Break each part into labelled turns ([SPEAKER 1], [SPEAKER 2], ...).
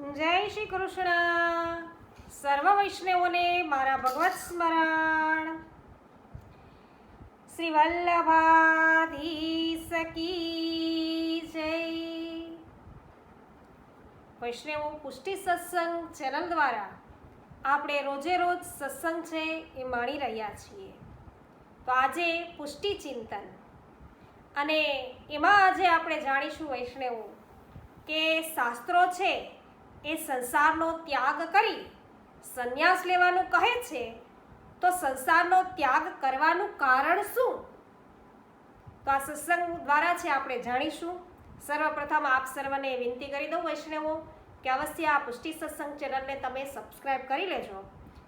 [SPEAKER 1] જય શ્રી કૃષ્ણ. સર્વ વૈષ્ણવોને મારા ભગવત સ્મરણ. શ્રી સકી જય. વૈષ્ણવો, પુષ્ટિ સત્સંગ ચેનલ દ્વારા આપણે રોજે રોજ સત્સંગ છે એ માણી રહ્યા છીએ. તો આજે પુષ્ટિ ચિંતન. અને એમાં આજે આપણે જાણીશું વૈષ્ણવો કે શાસ્ત્રો છે એ સંસારનો ત્યાગ કરી સંન્યાસ લેવાનું કહે છે, તો સંસારનો ત્યાગ કરવાનું કારણ શું? તો આ સત્સંગ દ્વારા છે આપણે જાણીશું. સર્વપ્રથમ આપ સર્વને વિનંતી કરી દઉં વૈષ્ણવો, કે અવશ્ય આ પુષ્ટિ સત્સંગ ચેનલને તમે સબસ્ક્રાઈબ કરી લેજો,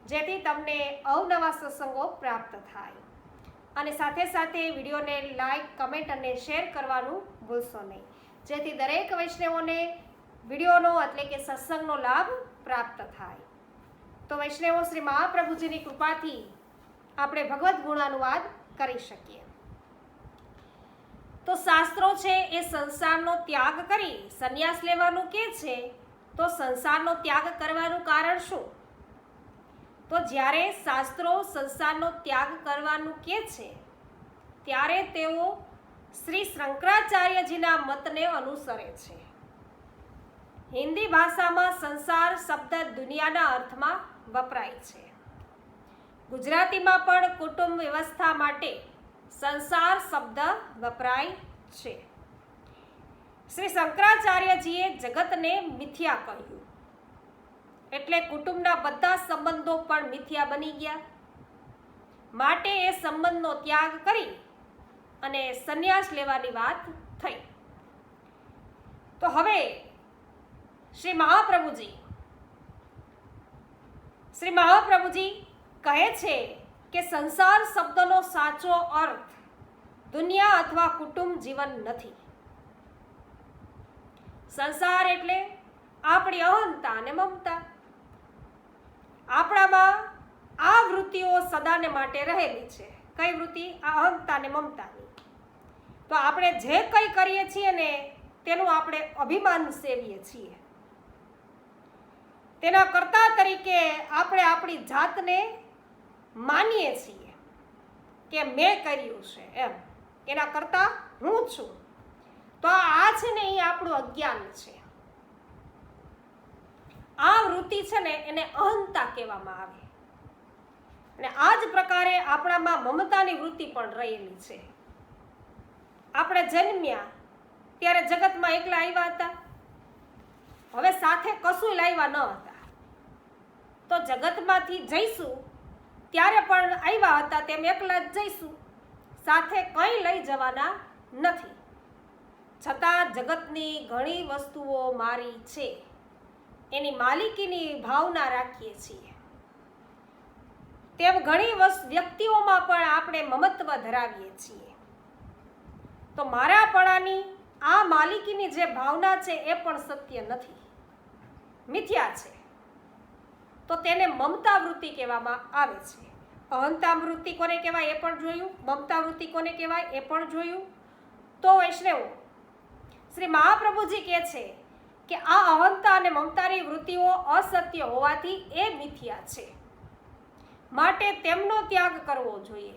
[SPEAKER 1] જેથી તમને અવનવા સત્સંગો પ્રાપ્ત થાય. અને સાથે સાથે વિડીયોને લાઈક, કમેન્ટ અને શેર કરવાનું ભૂલશો નહીં. જેથી દરેક વૈષ્ણવોને વિડીયોનો એટલે કે સત્સંગનો લાભ પ્રાપ્ત થાય. તો વૈષ્ણવો, શ્રી મહાપ્રભુજીની કૃપાથી આપણે ભગવદ્ ગુણાનુવાદ કરી શકીએ. તો શાસ્ત્રો છે એ સંસારનો ત્યાગ કરી સંન્યાસ લેવાનું કે છે, તો સંસારનો ત્યાગ કરવાનું કારણ શું? તો જ્યારે શાસ્ત્રો સંસારનો ત્યાગ કરવાનું કે છે, ત્યારે તેઓ શ્રી શંકરાચાર્યજીના મતને અનુસરે છે. હિન્દી ભાષામાં સંસાર શબ્દ દુનિયાના અર્થમાં વપરાય છે. ગુજરાતીમાં પણ કુટુંબ વ્યવસ્થા માટે સંસાર શબ્દ વપરાય છે. શ્રી શંકરાચાર્યજીએ જગતને મિથ્યા કહ્યું. એટલે કુટુંબના બધા સંબંધો પણ મિથ્યા બની ગયા. માટે એ સંબંધનો ત્યાગ કરી અને સંન્યાસ લેવાની વાત થઈ. તો હવે શ્રી મહાપ્રભુજી. શ્રી મહાપ્રભુજી કહે છે કે સંસાર શબ્દનો સાચો અર્થ દુનિયા અથવા કુટુંબ જીવન નથી. સંસાર એટલે આપણી અહંતા અને મમતા. આપણામાં આ વૃત્તિઓ સદાને માટે રહેલી છે. કઈ વૃત્તિ? આ અહંતા અને મમતાની. તો આપણે જે કંઈ કરીએ છીએ ને, તેનું આપણે અભિમાન સેવીએ છીએ. તેના કર્તા તરીકે આપણે આપણી જાતને માનીએ છીએ કે મેં કર્યું છે એમ. એના કરતા હું છું. તો આ છે ને એ આપણું અજ્ઞાન છે. આ વૃત્તિ છે ને એને અહંતા કહેવામાં આવે. અને આ જ પ્રકારે આપણામાં મમતાની વૃત્તિ પણ રહેલી છે. આપણે જન્મ્યા ત્યારે જગતમાં એકલા આવ્યા હતા. હવે સાથે કશું લાવ્યા ન હતા. તો જગતમાંથી જઈશું. ત્યારે પણ આવ્યા હતા તેમ એકલા જ જઈશું. સાથે કંઈ લઈ જવાના નથી. છતાં જગતની ઘણી વસ્તુઓ મારી છે. એની માલિકીની ભાવના રાખીએ છીએ. તેમ ઘણી વ્યક્તિઓમાં પણ આપણે મમત્વ ધરાવીએ છીએ. તો મારાપણાની આ માલિકીની જે ભાવના છે એ પણ સત્ય નથી. મિથ્યા છે. તો તેને મમતા વૃત્તિ કહેવામાં આવે છે. અહંતા વૃત્તિ કોને કહેવાય એ પણ જોયું? મમતા વૃત્તિ કોને કહેવાય? એ પણ જોયું. તો વૈષ્ણવો, શ્રી મહાપ્રભુજી કહે છે કે આ અહંતા અને મમતાની વૃત્તિઓ અસત્ય હોવાથી એ મિથ્યા છે. માટે તેમનો ત્યાગ કરવો જોઈએ.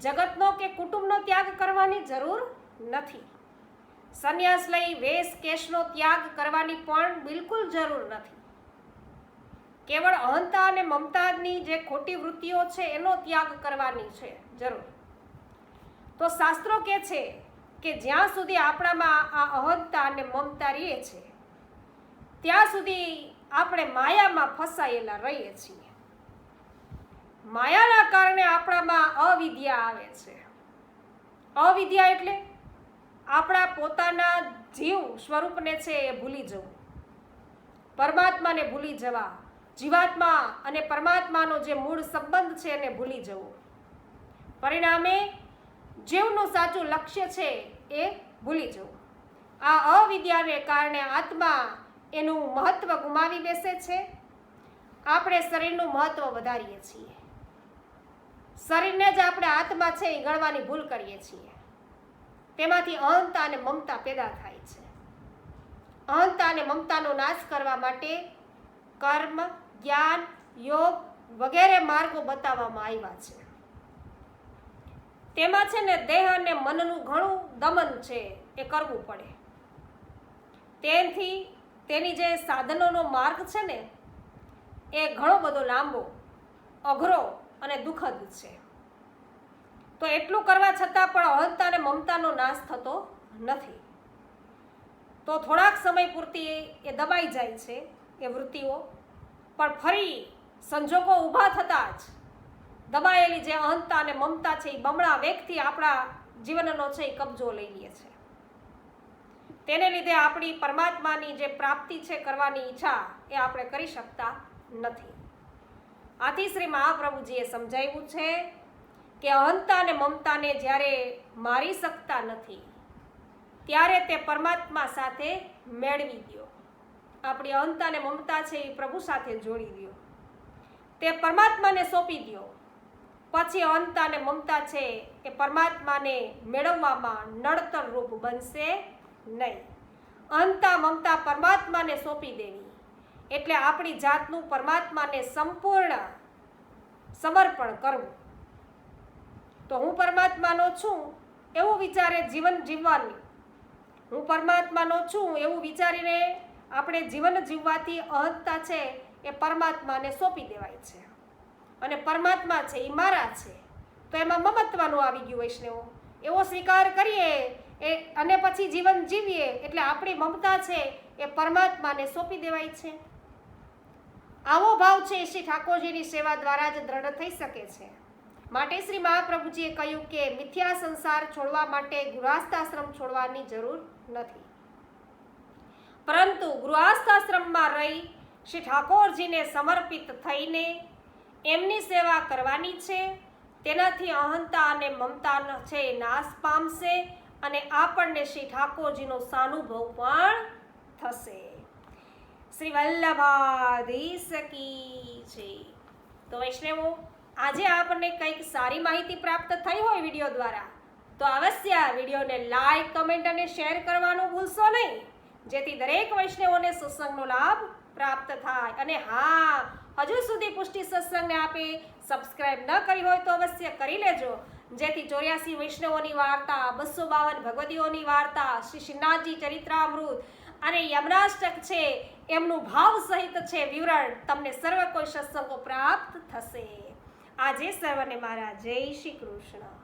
[SPEAKER 1] જગતનો કે કુટુંબનો ત્યાગ કરવાની જરૂર નથી. સંન્યાસ લઈ વેશ કેશનો ત્યાગ કરવાની પણ બિલકુલ જરૂર નથી. કેવળ અહંતા અને મમતાની જે ખોટી વૃત્તિઓ છે, એનો ત્યાગ કરવાની છે, જરૂર. તો શાસ્ત્રો કે છે કે જ્યાં સુધી આપણામાં આ અહંતા અને મમતા રહે છે, ત્યાં સુધી આપણે માયામાં ફસાયેલા રહીએ છીએ. માયાના કારણે આપણામાં અવિદ્યા આવે છે. અવિદ્યા એટલે આપણા પોતાના જીવ સ્વરૂપને છે એ ભૂલી જવું. પરમાત્માને ભૂલી જવા. જીવાત્મા અને પરમાત્માનો જે મૂળ સંબંધ છે એને ભૂલી જવો. પરિણામે જીવનું સાચું લક્ષ્ય છે એ ભૂલી જવું. આ અવિદ્યાને કારણે આત્મા એનું મહત્વ ગુમાવી બેસે છે. આપણે શરીરનું મહત્વ વધારીએ છીએ. શરીરને જ આપણે આત્મા છે એ ગણવાની ભૂલ કરીએ છીએ. તેમાંથી અહંતા અને મમતા પેદા થાય છે. અહંતા અને મમતાનો નાશ કરવા માટે કર્મ જ્ઞાન, યોગ વગેરે માર્ગો બતાવવામાં આવ્યા છે. તેમાં છે ને દેહ અને મનનું ઘણું દમન છે એ કરવું પડે. તેથી તેની જે સાધનોનો માર્ગ છે ને, એ ઘણો બધો લાંબો, અઘરો અને દુઃખદ છે. તો એટલું કરવા છતાં પણ અહંતા અને મમતાનો નાશ થતો નથી. તો થોડાક સમય પૂરતી એ દબાઈ જાય છે એ વૃત્તિઓ પણ ફરી સંજોગો ઊભા થતાં જ દબાયેલી જે અહંતા અને મમતા છે, એ બમણા વેગથી આપણા જીવનનો છે, એ કબજો લઈ લે છે. તેને લીધે આપણી પરમાત્માની જે પ્રાપ્તિ છે, કરવાની ઈચ્છા એ આપણે કરી શકતા નથી. આથી શ્રી મહાપ્રભુજીએ સમજાવ્યું છે કે અહંતા અને મમતાને જ્યારે મારી શકતા નથી, ત્યારે તે પરમાત્મા સાથે મેળવી દો આપણી અંત અને મમતા છે એ પ્રભુ સાથે જોડી દો તે પરમાત્માને સોંપી દો પછી અંત અને મમતા છે એ પરમાત્માને મેળવવામાં નડતર રૂપ બનશે નહીં. અંતા મમતા પરમાત્માને સોંપી દેવી. એટલે આપણી જાતનું પરમાત્માને સંપૂર્ણ સમર્પણ કરવું. તો હું પરમાત્માનો છું એવું વિચારે જીવન જીવવાનું. હું પરમાત્માનો છું એવું વિચારીને આપણે જીવન જીવવાથી અહંતા છે એ પરમાત્માને સોંપી દેવાય છે. અને પરમાત્મા છે એ મારા છે. તો એમાં મમત્વનું આવી ગયું વૈષ્ણવો એવો સ્વીકાર કરીએ એ અને પછી જીવન જીવીએ એટલે આપણી મમતા છે એ પરમાત્માને સોંપી દેવાય છે. આવો ભાવ છે શ્રી ઠાકોરજીની સેવા દ્વારા જ દ્રઢ થઈ શકે છે. માટે શ્રી મહાપ્રભુજીએ કહ્યું કે મિથ્યા સંસાર છોડવા માટે ગૃહસ્થાશ્રમ છોડવાની જરૂર નથી. પરંતુ ગૃહસ્થાશ્રમમાં રહી શ્રી ઠાકોરજીને સમર્પિત થઈને એમની સેવા કરવાની છે. તેનાથી અહંતા અને મમતા છે, નાશ પામશે અને આપણને શ્રી ઠાકોરજીનો સાનુભવ પણ થશે. શ્રી વલ્લભાધીશ કી છે તો વૈષ્ણવો, આજે આપણને કંઈક સારી માહિતી પ્રાપ્ત થઈ હોય વીડિયો દ્વારા, તો અવશ્ય વિડીયોને લાઈક, કમેન્ટ અને શેર કરવાનું ભૂલશો નહીં. જેથી દરેક વૈષ્ણવોને સત્સંગનો લાભ પ્રાપ્ત થાય. અને હા, હજુ સુધી પુષ્ટિ સત્સંગને આપે સબસ્ક્રાઇબ ન કરી હોય તો અવશ્ય કરી લેજો. જેથી ચોર્યાસી વૈષ્ણવોની વાર્તા, બસો બાવન ભગવતીઓની વાર્તા, શ્રી શ્રીનાથજી ચરિત્રામૃત અને યમનાષ્ટક છે, એમનું ભાવ સહિત છે વિવરણ તમને સર્વ કોઈ સત્સંગો પ્રાપ્ત થશે. આજે સર્વને મારા જય શ્રી કૃષ્ણ.